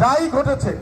যাই ঘটেছে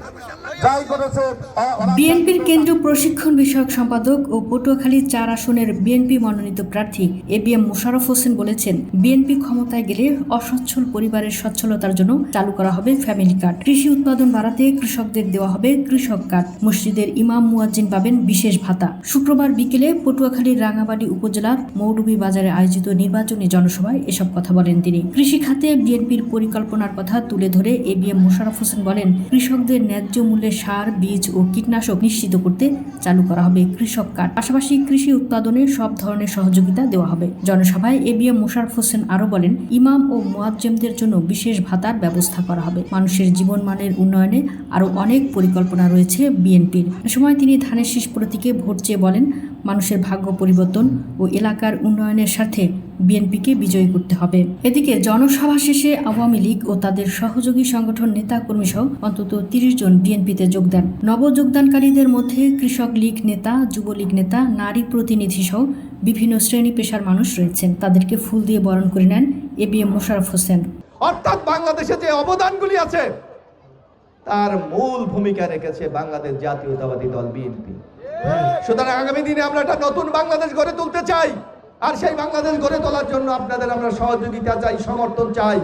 বিএনপির কেন্দ্রীয় প্রশিক্ষণ বিষয়ক সম্পাদক ও পটুয়াখালী চার আসনের বিএনপি মনোনীত প্রার্থী A B M Mosharraf Hossain বলেছেন, বিএনপি ক্ষমতায় গেলে অসচ্ছল পরিবারের সচ্ছলতার জন্য চালু করা হবে ফ্যামিলি কার্ড। কৃষি উৎপাদন বাড়াতে কৃষকদের দেওয়া হবে কৃষক কার্ড। মসজিদের ইমাম মুয়াজ্জিন পাবেন বিশেষ ভাতা। শুক্রবার বিকেলে পটুয়াখালীর রাঙাবাড়ি উপজেলার মৌডুবি বাজারে আয়োজিত নির্বাচনী জনসভায় এসব কথা বলেন তিনি। কৃষি খাতে বিএনপির পরিকল্পনার কথা তুলে ধরে A B M Mosharraf Hossain বলেন কৃষকদের ন্যায্য মূল্যে সার, বীজ ও কীটনাশক নিশ্চিত করতে চালু করা হবে কৃষক কার্ড। পাশাপাশি কৃষি উৎপাদনে সব ধরনের সহযোগিতা দেওয়া হবে। জনসভায় A B M Mosharraf Hossain আরও বলেন, ইমাম ও মোয়াজ্জেমদের জন্য বিশেষ ভাতার ব্যবস্থা করা হবে। মানুষের জীবনমানের উন্নয়নে আরও অনেক পরিকল্পনা রয়েছে বিএনপির। সময় তিনি ধানের শীষ প্রতীকে ভোট চেয়ে বলেন, মানুষের ভাগ্য পরিবর্তন ও এলাকার উন্নয়নের স্বার্থে বিএনপিকে বিজয়ী করতে হবে। এদিকে জনসভা শেষে আওয়ামী লীগ ও তাদের সহযোগী সংগঠন নেতা কর্মী সহ অন্তত তিরিশ জন বিএনপিতে যোগ দেন। নবযোগদানকারীদের মধ্যে কৃষক লীগ নেতা, যুবলীগ নেতা, নারী প্রতিনিধি সহ বিভিন্ন শ্রেণি পেশার মানুষ রয়েছেন। তাদেরকে ফুল দিয়ে বরণ করে নেন A B M Mosharaf Hossain. অর্থাৎ বাংলাদেশে যে অবদানগুলি আছে, তার মূল ভূমিকা রেখেছে বাংলাদেশ জাতীয়তাবাদী দল বিএনপি। সুতরাং আগামী দিনে আমরা একটা নতুন বাংলাদেশ গড়ে তুলতে চাই। আর সেই বাংলাদেশ গড়ে তোলার জন্য আপনাদের আমরা সহযোগিতা চাই সমর্থন চাই।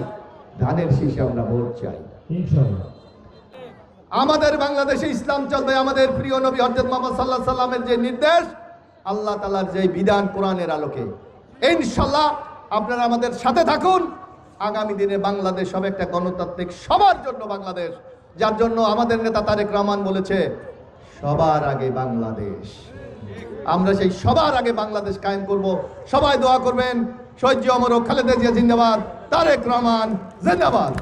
ধানের শীষে আমরা ভোট চাই। আমাদের বাংলাদেশে ইসলাম চলবে আমাদের প্রিয় নবী হজরত মোহাম্মদ সাল্লাহ সাল্লামের যে নির্দেশ আল্লাহ তালার যে বিধান কোরআনের আলোকে। ইনশাল্লাহ আপনারা আমাদের সাথে থাকুন। আগামী দিনে বাংলাদেশ হবে একটা গণতান্ত্রিক সবার জন্য বাংলাদেশ যার জন্য আমাদের নেতা তারেক রহমান বলেছে সবার আগে বাংলাদেশ। আমরা সেই সবার আগে বাংলাদেশ কায়েম করব। সবাই দোয়া করবেন। সহ্য অমর খালেদা জিয়া জিন্দাবাদ। তারেক রহমান জিন্দাবাদ।